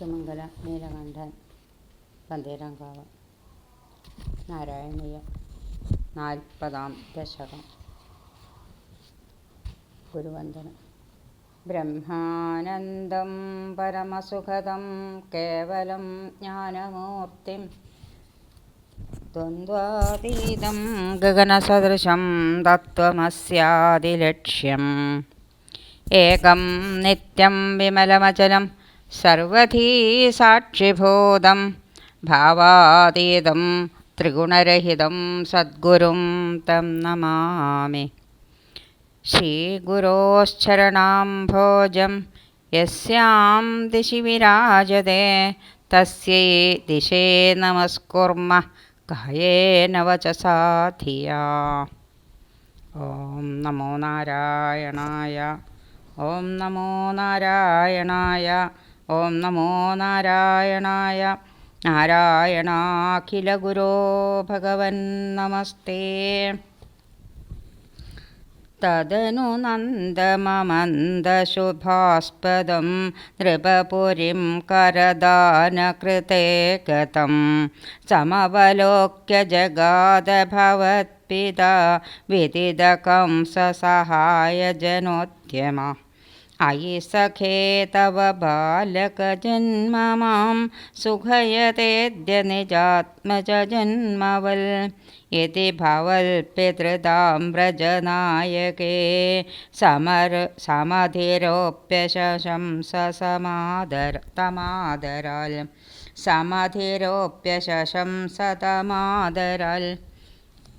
സുമംഗല നീലകണ്ഠൻ പന്തീരാങ്കാവ് നാരായണീയം നാൽപ്പതാം ദശകം ഗുരുവന്ദനം. ബ്രഹ്മാനന്ദം പരമസുഖദം കേവലം ജ്ഞാനമൂർത്തിം. ദ്വന്ദ്വാതീതം ഗഗനസദൃശം തത്വമസ്യാദിലക്ഷ്യം ഏകം നിത്യം വിമലമചലം സർവധീ സാക്ഷിഭൂതം ഭാവാതീതം ത്രിഗുണരഹിതം സദ്ഗുരും തം നമാമി. ശ്രീഗുരോശ്ചരണാംഭോജം യസ്യാം ദിശി വിരാജതേ തസ്യൈ ദിശേ നമസ്കുർമ കായേന വചസാ ധിയാ. ഓം നമോ നാരായണായ ഓം നമോ നാരായണായ ഓം നമോ നാരായണായ നാരായണാഖില ഗുരോ ഭഗവൻ നമസ്തേ. തദനു നന്ദമമന്ദശുഭാസ്പദം നൃപപുരിം കരദാനകൃതേ ഗതം സമവലോക്യ ജഗാദഭവത്പിത വിദിതകംസസഹായജനോദ്യമ. अयि सखे तव बालकजन्म माँ सुखयतेऽद्य निजात्मजन्मवल् इति भवल्पितृदाम्रजनायके समर् समधिरोप्य शशंस समादर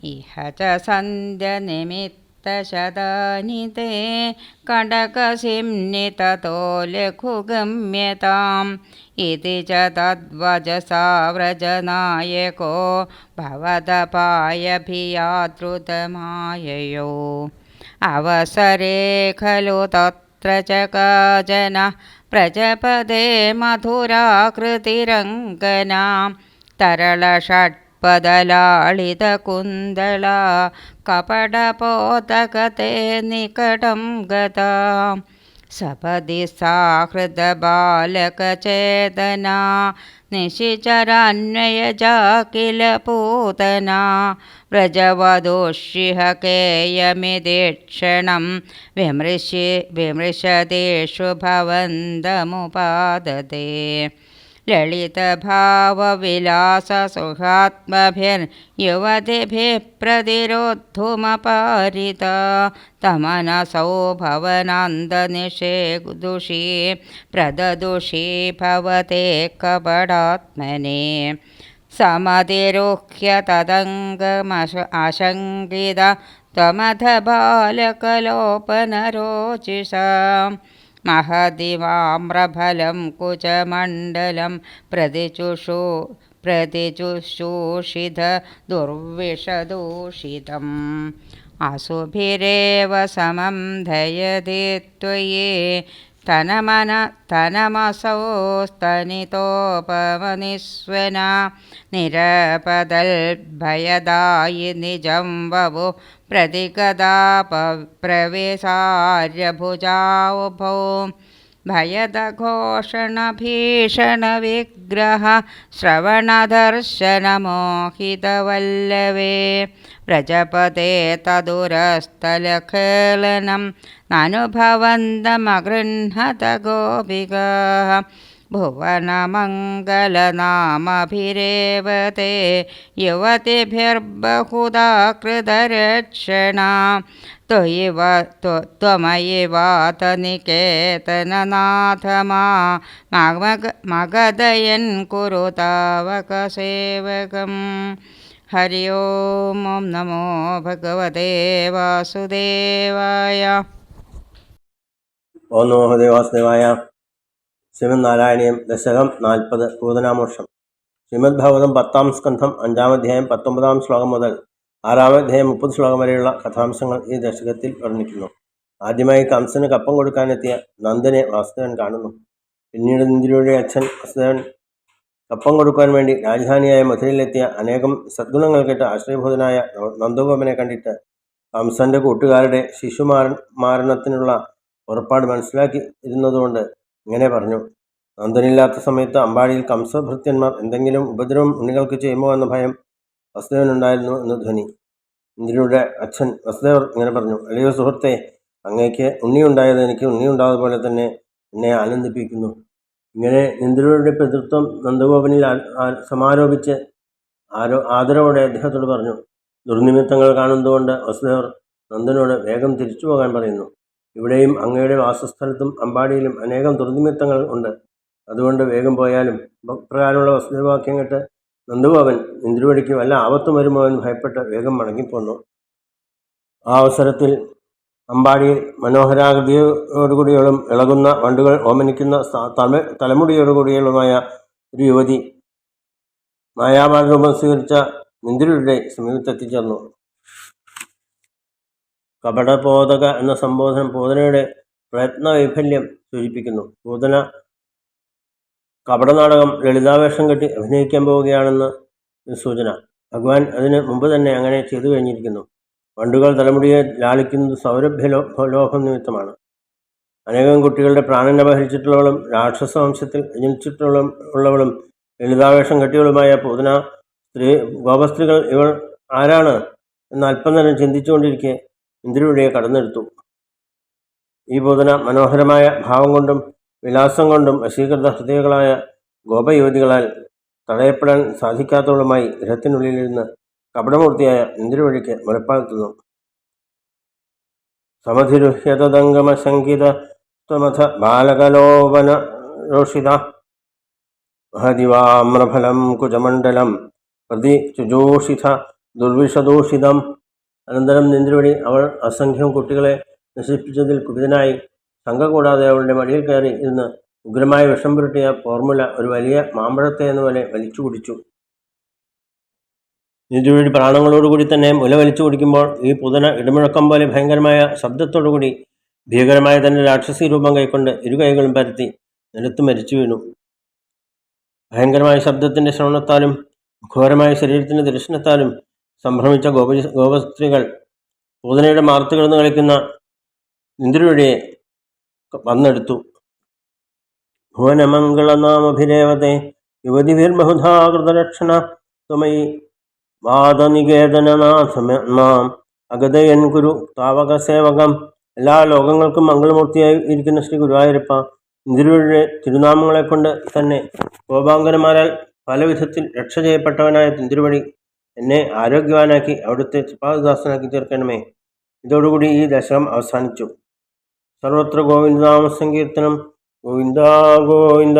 इह च सन्ध्यनिमित्त शतानि ते कटकसिंनि ततो लघुगम्यताम् इति च तद्वचसा व्रजनायको भवदपायभियादृतमाययो। अवसरे खलु तत्र च काचन प्रजपदे मधुराकृतिरङ्गना। तरलषट् പതലാളിത കുന്തള കപടപോതകത്തെ നികടം ഗതാ. സപതി സാഹൃദബാലകചേതനാ നിശിചരാന്വയജാകില പൂതനാ. വ്രജവദോഷിഹ കേയമിതീക്ഷണം വിമൃശി വിമൃശതേഷു ഭവന്തമുപാദതേ. ललितभावविलाससुहात्मभिर्युवतिभिः प्रतिरोद्धुमपारिता तमनसौ भवनान्दनिषे दुषी प्रददुषी भवते कपडात्मने समतिरुह्य तदङ्गमश आशङ्कित त्वमथ बालकलोपनरोचिषा महदिवाम्रफलं कुचमण्डलं प्रतिचुषु प्रतिचुशूषित दुर्विषदूषितम् असुभिरेव समं धयति त्वयि तनमन तनमसौ स्तनितोपमनिस्वना निरपदल्भयदायि निजं ववु प्रतिगदापप्रवेशार्यभुजाउभौ भयदघोषणभीषणविग्रह श्रवणदर्शनमोहितवल्लवे व्रजपते तदुरस्थलखेलनं नानुभवन्तमगृह्णत गोपिकाः भुवनमङ्गलनामभिरेवते युवतिभिर्बहुदाकृदरक्षणा त्वयि वा त्वमयिवातनिकेतननाथ मागधयन्कुरु तावकसेवकम् हरि ओं नमो भगवते वासुदेवाय। वासेवाय ശ്രീമദ് നാരായണീയം ദശകം നാൽപ്പത് പൂതനാമോഷം ശ്രീമദ് ഭാഗവതം പത്താം സ്കന്ധം അഞ്ചാമധ്യായം പത്തൊമ്പതാം ശ്ലോകം മുതൽ ആറാമധ്യായം മുപ്പത് ശ്ലോകം വരെയുള്ള കഥാംശങ്ങൾ ഈ ദശകത്തിൽ വർണിക്കുന്നു. ആദ്യമായി കംസന് കപ്പം കൊടുക്കാനെത്തിയ നന്ദനെ വാസുദേവൻ കാണുന്നു. പിന്നീട് ഇന്ദിരയുടെ അച്ഛൻ വാസുദേവൻ കപ്പം കൊടുക്കാൻ വേണ്ടി രാജധാനിയായ മധുരയിലെത്തിയ അനേകം സദ്ഗുണങ്ങൾ കേട്ട് ആശ്രയഭൂതനായ നന്ദഗോപനെ കണ്ടിട്ട് കംസന്റെ കൂട്ടുകാരുടെ ശിശുമാര മാരണത്തിനുള്ള പുറപ്പാട് മനസ്സിലാക്കി ഇരുന്നതുകൊണ്ട് ഇങ്ങനെ പറഞ്ഞു. നന്ദനില്ലാത്ത സമയത്ത് അമ്പാടിയിൽ കംസഭൃത്യന്മാർ എന്തെങ്കിലും ഉപദ്രവം ഉണ്ണികൾക്ക് ചെയ്യുമോ എന്ന ഭയം വസുദേവനുണ്ടായിരുന്നു എന്ന് ധ്വനി. ഇന്ദ്രയുടെ അച്ഛൻ വസുദേവർ ഇങ്ങനെ പറഞ്ഞു. അല്ലയോ സുഹൃത്തെ അങ്ങേക്ക് ഉണ്ണിയുണ്ടായത് എനിക്ക് ഉണ്ണിയുണ്ടായതുപോലെ തന്നെ എന്നെ ആനന്ദിപ്പിക്കുന്നു. ഇങ്ങനെ ഇന്ദ്രയുടെ പിതൃത്വം നന്ദഗോപനിൽ സമാരോപിച്ച് ആരോ ആദരവോടെ അദ്ദേഹത്തോട് പറഞ്ഞു. ദുർനിമിത്തങ്ങൾ കാണുന്നതുകൊണ്ട് വസുദേവർ നന്ദനോട് വേഗം തിരിച്ചു പോകാൻ പറയുന്നു. ഇവിടെയും അങ്ങയുടെ വാസസ്ഥലത്തും അമ്പാടിയിലും അനേകം ദുർനിമിത്തങ്ങൾ ഉണ്ട്. അതുകൊണ്ട് വേഗം പോയാലും പ്രകാരമുള്ള വസുദേവാക്യം കേട്ട് നന്ദുഭവൻ ഇന്ദ്രുവടിക്ക് വല്ല ആപത്തും വരുമോ എന്ന് ഭയപ്പെട്ട് വേഗം മടങ്ങിപ്പോന്നു. ആ അവസരത്തിൽ അമ്പാടിയിൽ മനോഹരാകൃതിയോടുകൂടിയോളും ഇളകുന്ന വണ്ടുകൾ ഓമനിക്കുന്ന സ- തമ ഒരു യുവതി മായാമാർഗം സ്വീകരിച്ച നിന്ദ്രയുടെ സമീപത്തെത്തിച്ചേർന്നു. കപടപോതക എന്ന സംബോധനം പൂതനയുടെ പ്രയത്ന വൈഫല്യം സൂചിപ്പിക്കുന്നു. പൂതന കപടനാടകം ലളിതാവേഷം കെട്ടി അഭിനയിക്കാൻ പോവുകയാണെന്ന് സൂചന. ഭഗവാൻ അതിന് മുമ്പ് തന്നെ അങ്ങനെ ചെയ്തു കഴിഞ്ഞിരിക്കുന്നു. വണ്ടുകൾ തലമുടിയെ ലാളിക്കുന്നത് സൗരഭ്യ ലോഭം നിമിത്തമാണ്. അനേകം കുട്ടികളുടെ പ്രാണൻ അപഹരിച്ചിട്ടുള്ളവളും രാക്ഷസ വംശത്തിൽ ജനിച്ചിട്ടുള്ള ഉള്ളവളും ലളിതാവേഷം കെട്ടിയവളുമായ പൂതന സ്ത്രീ ഗോപസ്ത്രീകൾ ഇവൾ ആരാണ്? എന്ന് അല്പം നേരം ചിന്തിച്ചുകൊണ്ടിരിക്കെ ഇന്ദ്രയുടെ കടന്നെടുത്തു. ഈ ബോധന മനോഹരമായ ഭാവം കൊണ്ടും വിലാസം കൊണ്ടും വശീകൃത ഹൃദയങ്ങളായ ഗോപയുവതികളാൽ തടയപ്പെടാൻ സാധിക്കാത്തവളുമായി ഗൃഹത്തിനുള്ളിലിരുന്ന് കപടമൂർത്തിയായ ഇന്ദ്രവഴിക്ക് മുലപ്പാഴ്ത്തുന്നു സമധിരുഹ്യതദംഗമശങ്കിത സ്വമഥ ബാലകലോപന രോഷിത മഹദിവാമ്രഫലം കുജമണ്ഡലം പ്രതി ചുജോഷിത ദുർവിഷദൂഷിതം അനന്തരം നിന്ദ്രവടി അവൾ അസംഖ്യം കുട്ടികളെ നശിപ്പിച്ചതിൽ കുപിതനായി. ശങ്ക കൂടാതെ അവളുടെ മടിയിൽ കയറി ഇരുന്ന് ഉഗ്രമായ വിഷം പുരട്ടിയ ഫോർമുല ഒരു വലിയ മാമ്പഴത്തെ എന്ന പോലെ വലിച്ചു കുടിച്ചു. നിന്ദ്രവഴി പ്രാണങ്ങളോടുകൂടി തന്നെ മുല വലിച്ചു കുടിക്കുമ്പോൾ ഈ പുതന ഇടമുഴക്കം പോലെ ഭയങ്കരമായ ശബ്ദത്തോടുകൂടി ഭീകരമായ തന്നെ രാക്ഷസി രൂപം കൈക്കൊണ്ട് ഇരു കൈകളും പരത്തി നിലത്ത് മരിച്ചു വീണു. ഭയങ്കരമായ ശബ്ദത്തിന്റെ ശ്രവണത്താലും ഘോരമായ ശരീരത്തിന്റെ ദർശനത്താലും സംഭ്രമിച്ച ഗോപ ഗോപസ്ത്രീകൾ പൂതനയുടെ മാർത്ത് കിടന്ന് കളിക്കുന്ന ഇന്ദ്രയുടെ വന്നെടുത്തു. ഭുവനമംഗളനാമഭിരേവതേ യുവതിഭിർബഹുധാ തുമൈ ത്വമയി. വാദനികേതനനാഥമാം അഗതയൻ ഗുരു താവക സേവകം എല്ലാ ലോകങ്ങൾക്കും മംഗളമൂർത്തിയായി ഇരിക്കുന്ന ശ്രീ ഗുരുവായൂരപ്പ ഇന്ദ്രിയുടെ തിരുനാമങ്ങളെ കൊണ്ട് തന്നെ ഗോപാങ്കനമാരാൽ പല വിധത്തിൽ രക്ഷ ചെയ്യപ്പെട്ടവനായ തിന്തിരുവഴി എന്നെ ആരോഗ്യവാനാക്കി അവിടുത്തെ ത്രിപാദദാസനാക്കി തീർക്കണമേ. ഇതോടുകൂടി ഈ ദശകം അവസാനിച്ചു. സർവത്ര ഗോവിന്ദനാമ സങ്കീർത്തനം ഗോവിന്ദ ഗോവിന്ദ.